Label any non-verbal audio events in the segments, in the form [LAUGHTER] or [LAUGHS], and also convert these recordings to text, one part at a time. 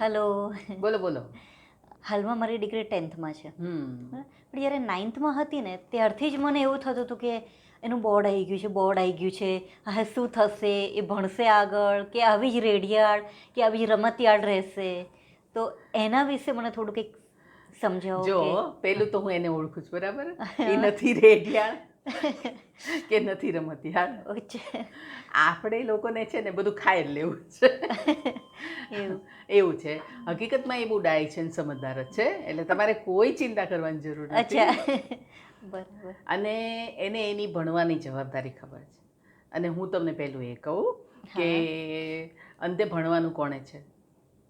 Hello. બોલો બોલો. હાલમાં મારી ડિગ્રી ટેન્થમાં છે. હમ. પણ જ્યારે નાઇન્થમાં હતી ને ત્યારથી જ મને એવું થતું હતું કે એનું બોર્ડ આવી ગયું છે બોર્ડ આવી ગયું છે. હવે શું થશે? એ ભણશે આગળ? કે આવી જ રેડિયાળ? કે આવી જ રમતિયાળ રહેશે? તો એના વિશે મને થોડું કંઈક સમજાવો જો પેલું તો હું એને ઓળખું છું બરાબર? [LAUGHS] એ નથી રેડિયાળ. કે નથી રમતી અચ્છા, આપણે લોકોને છે ને બધું ખાઈ લેવું છે. એવું. છે. હકીકતમાં એ બહુ ડાય છે સમજદાર જ છે. એટલે તમારે કોઈ ચિંતા કરવાની જરૂર નથી. બરાબર. અને એને એની ભણવાની જવાબદારી ખબર છે. અને હું તમને પહેલું એ કહું કે અંતે ભણવાનું કોણે છે?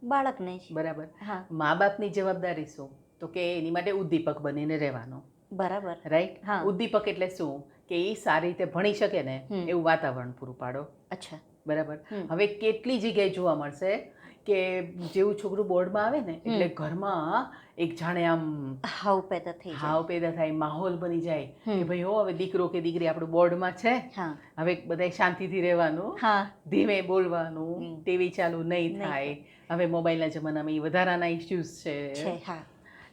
બાળકને બરાબર. હા. મા બાપની જવાબદારી શું? તો કે એની માટે ઉદ્દીપક બનીને રહેવાનો. બરાબર. રાઈટ હા. ઉદ્દીપક એટલે શું? કે એ સારી રીતે ભણી શકે ને એવું વાતાવરણ પૂરું પાડો. અચ્છા. બરાબર? હવે કેટલી જગ્યાએ જોવા મળશે કે જેવું છોકરું બોર્ડમાં આવે ને એટલે ઘરમાં એક જાણે આમ હાવ પેદા થઈ હાવ પેદા થાય માહોલ બની જાય કે ભાઈ હો હવે દીકરો કે દીકરી આપણું બોર્ડમાં છે. હવે બધાય શાંતિથી રહેવાનું. હા. ધીમે બોલવાનું. ટીવી ચાલુ નહીં થાય. હવે મોબાઈલના જમાનામાં એ વધારાના ઇશ્યુઝ છે. છે હા.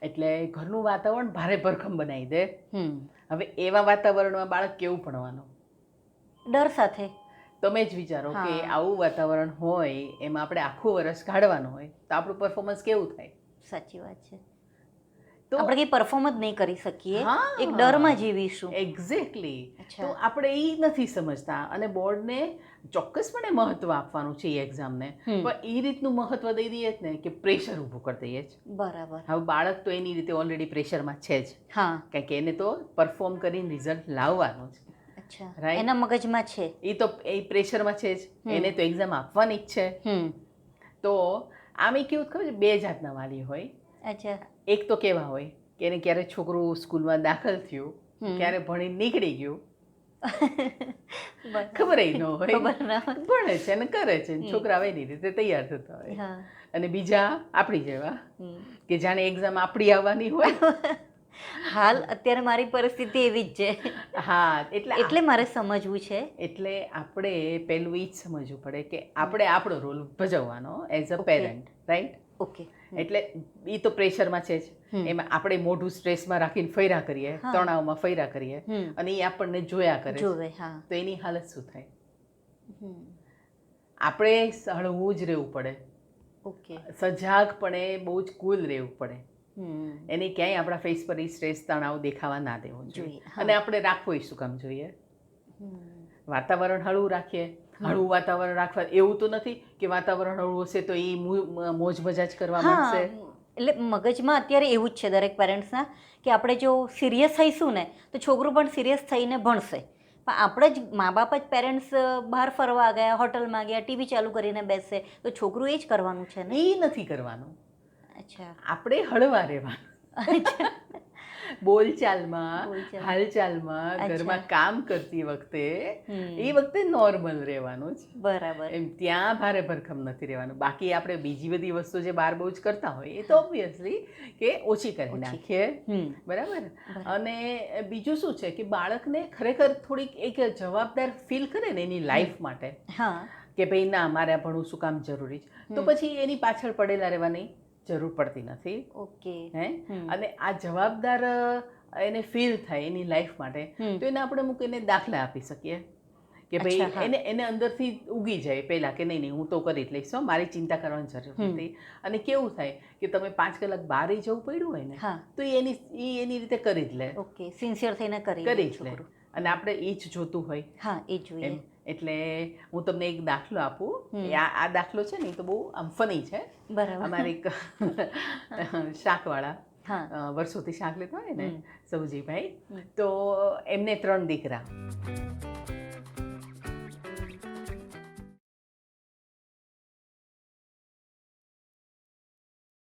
એટલે ઘરનું વાતાવરણ ભારે ભરખમ બનાવી દે. હમ. હવે એવા વાતાવરણમાં બાળક કેવું ભણવાનું? ડર સાથે. તમે જ વિચારો કે આવું વાતાવરણ હોય એમાં આપણે આખું વર્ષ કાઢવાનું હોય તો આપણું પરફોર્મન્સ કેવું થાય? સાચી વાત છે. તો આપણે કંઈ પરફોર્મ જ નહીં કરી શકીએ. એક ડરમાં જીવીશું. એક્ઝેક્ટલી તો આપણે એ નથી સમજતા અને બોર્ડને ચોક્કસપણે મહત્વ આપવાનું છે એ એક્ઝામને. પણ એ રીતનું મહત્વ દઈ દઈએ જ ને કે પ્રેશર ઊભું કરી દઈએ જ. બરાબર. હવે બાળક તો એની રીતે ઓલરેડી પ્રેશરમાં છે જ. હા. કારણ કે એને તો પરફોર્મ કરીને રિઝલ્ટ લાવવાનું છે અચ્છા. એના મગજમાં છે. એ તો એ પ્રેશરમાં છે જ. એને તો એક્ઝામ આપવાની જ છે. તો આમ એ કેવું ખબર છે? બે જાતના વાલી હોય. અચ્છા. એક તો કેવા હોય કે એને ક્યારે છોકરું સ્કૂલમાં દાખલ થયું ક્યારે ભણી નીકળી ગયું. ખબર ન હોય. ભણે છે અને કરે છે છોકરા એની રીતે તૈયાર થતા હોય. અને બીજા આપણી જેવા કે જાણે એક્ઝામ આપણી આવવાની હોય. [LAUGHS] હાલ અત્યારે મારી પરિસ્થિતિ એવી જ છે. હા એટલે એટલે મારે સમજવું છે. એટલે આપણે પહેલું એ જ સમજવું પડે કે આપણે આપણો role ભજવવાનો as a parent right okay એટલે એ તો પ્રેશરમાં છે જ. એમાં આપણે મોઢું સ્ટ્રેસમાં રાખીને ફર્યા કરીએ. તણાવમાં ફૈરા કરીએ અને એ આપણને જોયા કરે જોવે તો એની હાલત શું થાય? આપણે હળવું જ રહેવું પડે. ઓકે. સજાગપણે બહુ જ કુલ રહેવું પડે. એને ક્યાંય આપણા ફેસ પર એ સ્ટ્રેસ તણાવ દેખાવા ના દેવો જોઈએ, અને આપણે રાખવું શું કામ જોઈએ? વાતાવરણ હળવું રાખીએ. હળવું વાતાવરણ રાખવા. એવું તો નથી કે વાતાવરણ હળવું હશે તો એ મોજ મજા જ કરવા માંડશે એટલે મગજમાં અત્યારે એવું જ છે દરેક પેરેન્ટ્સના કે આપણે જો સિરિયસ થઈશું ને તો છોકરું પણ સિરિયસ થઈને ભણશે. પણ આપણે જ મા બાપ જ પેરેન્ટ્સ બહાર ફરવા ગયા હોટલમાં ગયા ટીવી ચાલુ કરીને બેસશે તો છોકરું એ જ કરવાનું છે ને? એ નથી કરવાનું. અચ્છા. આપણે હળવા રહેવાનું. બોલચાલમાં હાલચાલમાં ઘરમાં કામ કરતી વખતે એ વખતે નોર્મલ રહેવાનું છે બરાબર. એમ ત્યાં ભારે ભરખમ નથી રહેવાનું. બાકી આપણે બીજી બધી વસ્તુ જે બાર બહુ જ કરતા હોય એ તો ઓબ્વિયસલી કે ઓછી કરી નાખીએ. બરાબર? બરાબર. અને બીજું શું છે કે બાળકને ખરેખર થોડીક એક જવાબદાર ફીલ કરે ને એની લાઈફ માટે હા. કે ભાઈ ના મારે ભણવું શું કામ જરૂરી છે? તો પછી એની પાછળ પડેલા રહેવાની જરૂર પડતી નથી. ઓકે. હે? અને આ જવાબદાર એને ફીલ થાય એની લાઈફ માટે. તો એને આપણે અમુક એને દાખલા આપી શકીએ. કે ભાઈ એને એને અંદરથી ઉગી જાય પહેલાં કે નહીં નહીં હું તો કરી જ લઈશ મારી ચિંતા કરવાની જરૂર નથી. અને કેવું થાય કે તમે પાંચ કલાક બહાર જવું પડ્યું હોય ને તો એની એની રીતે કરી જ લે. ઓકે સિન્સિયર થઈને કરી કરી જ લે અને આપણે એ જ જોતું હોય. હા એ જોઈએ. એટલે હું તમને એક દાખલો આપું. આ દાખલો છે ને તો બહુ આમ ફની છે. બરાબર. અમારે એક શાકવાળા વર્ષોથી શાક લેતા હોય ને સૌજીભાઈ. તો એમને ત્રણ દીકરા.